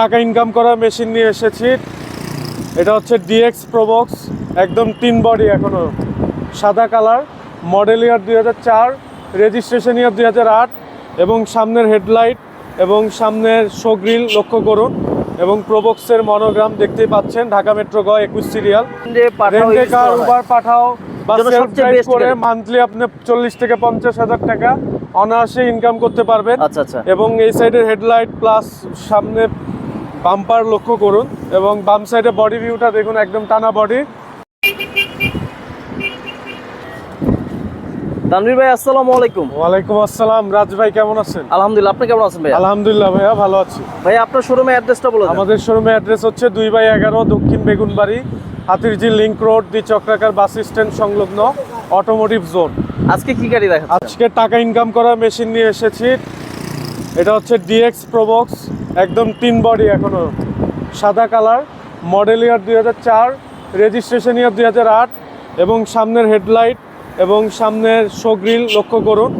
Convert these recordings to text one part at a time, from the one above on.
টাকা ইনকাম করার মেশিন নিয়ে এসেছি। এটা হচ্ছে ডিএক্স প্রোবক্স একদম তিন বডি এখনও। সাদা কালার মডেল ইয়ার দুই হাজার চার রেজিস্ট্রেশন ইয়ার দুই হাজার আট এবং সামনের হেডলাইট এবং সামনের শো গ্রিল লক্ষ্য করুন এবং প্রোবক্সের মনোগ্রাম দেখতেই পাচ্ছেন ঢাকা মেট্রো গ একুশ সিরিয়াল রেন্টে কার উবার পাঠাও বা সেলফ ড্রাইভ করে মান্থলি আপনি চল্লিশ থেকে পঞ্চাশ হাজার টাকা অনায়াসে ইনকাম করতে পারবেন। আচ্ছা আচ্ছা। এবং এই সাইডের হেডলাইট প্লাস সামনে বাম্পার লক্ষ্য করুন এবং বাম সাইডে বডি ভিউটা দেখুন একদম টানা বডি। তানভীর ভাই আসসালামু আলাইকুম। ওয়ালাইকুম আসসালাম। রাজ ভাই কেমন আছেন? আলহামদুলিল্লাহ আপনি কেমন আছেন ভাই আলহামদুলিল্লাহ ভাইয়া ভালো আছি। ভাই আপনার শোরুমের অ্যাড্রেসটা বলে দেন। আমাদের শোরুমের অ্যাড্রেস হচ্ছে দুই বাই এগারো দক্ষিণ বেগুনবাড়ি হাতিরঝিল লিংক রোড দি চক্রাকার বাস স্ট্যান্ড সংলগ্ন অটোমোটিভ জোন। আজকে কি গাড়ি দেখাচ্ছেন? আজকে টাকা ইনকাম করার মেশিন নিয়ে এসেছি। এটা হচ্ছে ডিএক্স প্রোবক্স একদম তিন বডি এখনও। সাদা কালার মডেল ইয়ার দুই হাজার চার রেজিস্ট্রেশন ইয়ার দুই হাজার আট এবং সামনের হেডলাইট এবং সামনের শো গ্রিল লক্ষ্য করুন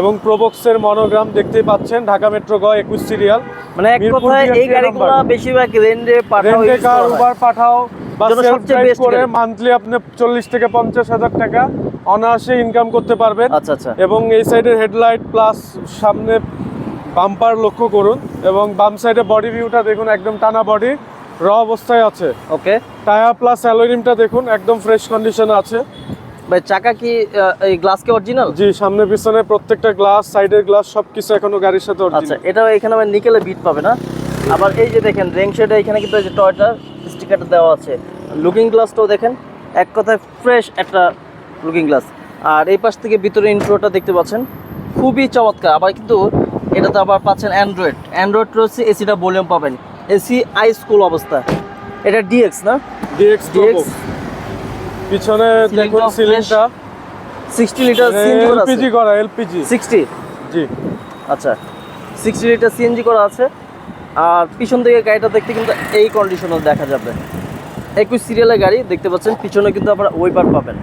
এবং প্রোবক্সের মনোগ্রাম দেখতেই পাচ্ছেন ঢাকা মেট্রো গ একুশ সিরিয়াল মানে এক কথায় এই গাড়িগুলো বেশিরভাগ রেন্টে পাঠাও রেন্টে কার উবার পাঠাও বা সেলফ ড্রাইভ করে মান্থলি আপনি চল্লিশ থেকে পঞ্চাশ হাজার টাকা অনায়াসে ইনকাম করতে পারবেন। আচ্ছা আচ্ছা। এবং এই সাইডের হেডলাইট প্লাস সামনে বাম্পার লক্ষ্য করুন এবং বাম সাইডে বডি ভিউটা দেখুন একদম টানা বডি র অবস্থায় আছে। ওকে। টায়ার প্লাস অ্যালোরিমটা দেখুন একদম ফ্রেশ কন্ডিশনে আছে। ভাই চাকা কি এই গ্লাস কি অরিজিনাল জি সামনে পিছনে প্রত্যেকটা গ্লাস সাইডের গ্লাস সবকিছু এখনও গাড়ির সাথে আচ্ছা। এটাও এখানে আবার নিকেলে বিট পাবে না? আবার এই যে দেখেন রেং শেডে এখানে কিন্তু এই যে টয়টার স্টিকারটা দেওয়া আছে। লুকিং গ্লাসটাও দেখেন এক কথায় ফ্রেশ একটা লুকিং গ্লাস আর এই পাশ থেকে ভিতরে ইন্ট্রোটা দেখতে পাচ্ছেন খুবই চমৎকার। আবার কিন্তু এটাতে আবার পাচ্ছেন অ্যান্ড্রয়েড অ্যান্ড্রয়েড রয়েছে এসিটা ভলিউম পাবেন। এসি আই স্কুল অবস্থা। এটা ডিএক্স না? ডিএক্স ডিএক্স পিছনে দেখুন। সিলিংটা সিক্সটি লিটার সিএনজি করা আছে? এলপিজি করা এলপিজি সিক্সটি জি। আচ্ছা। সিক্সটি লিটার সিএনজি করা আছে। আর পিছন থেকে গাড়িটা দেখতে কিন্তু এই কন্ডিশনে দেখা যাবে। একুশ সিরিয়ালের গাড়ি দেখতে পাচ্ছেন পিছনে কিন্তু আবার ওইপার পাবেন।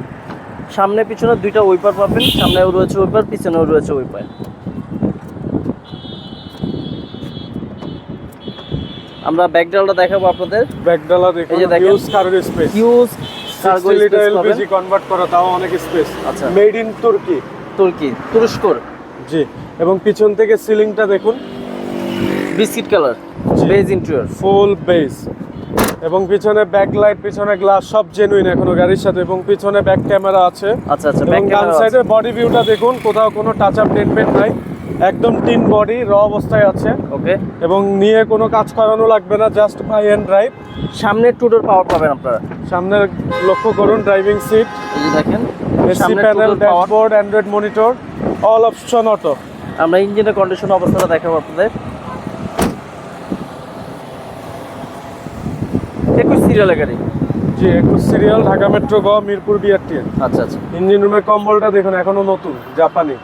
সামনে পিছনে দুইটা ওইপার পাবেন সামনেও রয়েছে ওইপার পিছনেও রয়েছে ওইপার আমরা ব্যাকডালটা দেখাবো আপনাদের। ব্যাকডালা দেখুন এই যে দেখেন। Huge cargo space huge cargo litre LPG convert করা তাও অনেক স্পেস আচ্ছা। মেড ইন তুর্কি তুর্কি তুরস্কর। জি এবং পিছন থেকে সিলিংটা দেখুন। Biscuit colour. Beige interior full base এবং পিছনে ব্যাকলাইট পিছনে গ্লাস সব জেনুইন এখনও গাড়ির সাথে। এবং পিছনে ব্যাক ক্যামেরা আছে। আচ্ছা আচ্ছা ব্যাক ক্যামেরা সাইডের বডি ভিউটা দেখুন কোথাও কোনো টাচ আপ ডেন্টমেন্ট নাই। একদম টিন বডি র অবস্থায় আছে। ওকে এবং নিয়ে কোনো কাজ করানো লাগবে না জাস্ট বাই অ্যান্ড ড্রাইভ সামনে টুডোর পাওয়ার পাবেন আপনারা। সামনে লক্ষ্য করুন ড্রাইভিং সিট এই দেখেন AC panel dashboard android monitor all option auto আমরা ইঞ্জিনের কন্ডিশন অবস্থাটা দেখাবো আপনাদের। একুশ সিরিয়ালের গাড়ি। জি একুশ সিরিয়াল ঢাকা মেট্রো গ মিরপুর বিআরটি আচ্ছা আচ্ছা। ইঞ্জিন রুমের কম্বলটা দেখুন এখনও নতুন জাপানি।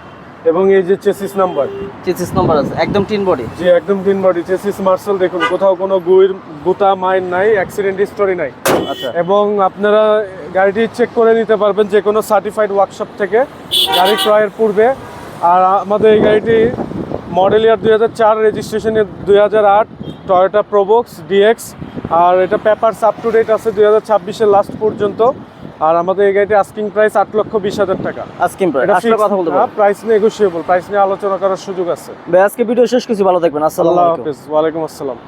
এবং এই যে চেসিস নাম্বার চেসিস নাম্বার আছে একদম টিন বডি জি একদম টিন বডি চেসিস মার্শাল দেখুন কোথাও কোনো গুইর গুতা মাইন নাই অ্যাক্সিডেন্ট হিস্টোরি নাই। আচ্ছা। এবং আপনারা গাড়িটি চেক করে নিতে পারবেন যে কোনো সার্টিফাইড ওয়ার্কশপ থেকে গাড়ি ক্রয়ের পূর্বে। আর আমাদের এই গাড়িটি মডেল ইয়ার দুই হাজার চার রেজিস্ট্রেশনে দুই হাজার আট টয়োটা প্রোবক্স ডিএক্স আর এটা পেপারস আপ টু ডেট আছে দুই হাজার ছাব্বিশের লাস্ট পর্যন্ত। আর আমাদের এই গাড়িটি আস্কিং প্রাইস আট লক্ষ বিশ হাজার টাকা। আস্কিং প্রাইস আসলে কথা বলতে পারব। প্রাইস নেগোসিয়েবল প্রাইস নিয়ে আলোচনা করার সুযোগ আছে। ভাই আজকে ভিডিও শেষ কিছু ভালো থাকবেন আসসালামু আল্লাহ আলাইকুম। হাফিজ ওয়ালাইকুম আসসালাম।